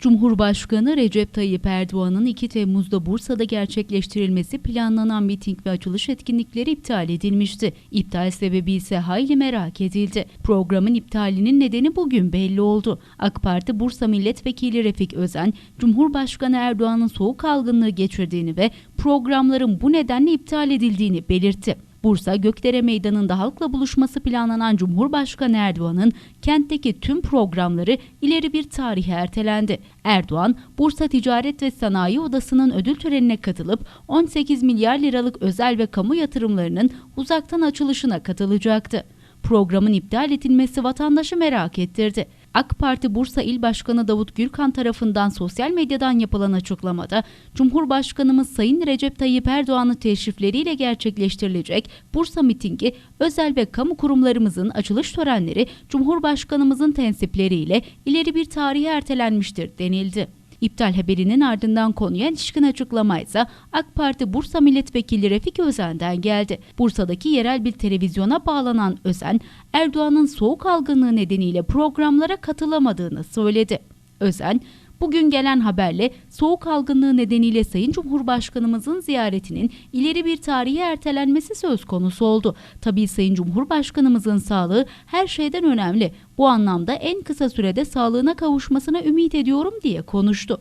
Cumhurbaşkanı Recep Tayyip Erdoğan'ın 2 Temmuz'da Bursa'da gerçekleştirilmesi planlanan miting ve açılış etkinlikleri iptal edilmişti. İptal sebebi ise hayli merak edildi. Programın iptalinin nedeni bugün belli oldu. AK Parti Bursa Milletvekili Refik Özen, Cumhurbaşkanı Erdoğan'ın soğuk algınlığı geçirdiğini ve programların bu nedenle iptal edildiğini belirtti. Bursa Gökdere Meydanı'nda halkla buluşması planlanan Cumhurbaşkanı Erdoğan'ın kentteki tüm programları ileri bir tarihe ertelendi. Erdoğan, Bursa Ticaret ve Sanayi Odası'nın ödül törenine katılıp 18 milyar liralık özel ve kamu yatırımlarının uzaktan açılışına katılacaktı. Programın iptal edilmesi vatandaşı merak ettirdi. AK Parti Bursa İl Başkanı Davut Gürkan tarafından sosyal medyadan yapılan açıklamada Cumhurbaşkanımız Sayın Recep Tayyip Erdoğan'ın teşrifleriyle gerçekleştirilecek Bursa mitingi özel ve kamu kurumlarımızın açılış törenleri Cumhurbaşkanımızın tensipleriyle ileri bir tarihe ertelenmiştir denildi. İptal haberinin ardından konuya ilişkin açıklama ise AK Parti Bursa Milletvekili Refik Özen'den geldi. Bursa'daki yerel bir televizyona bağlanan Özen, Erdoğan'ın soğuk algınlığı nedeniyle programlara katılamadığını söyledi. Özen, Bugün gelen haberle soğuk algınlığı nedeniyle Sayın Cumhurbaşkanımızın ziyaretinin ileri bir tarihe ertelenmesi söz konusu oldu. Tabii Sayın Cumhurbaşkanımızın sağlığı her şeyden önemli. Bu anlamda en kısa sürede sağlığına kavuşmasına ümit ediyorum diye konuştu.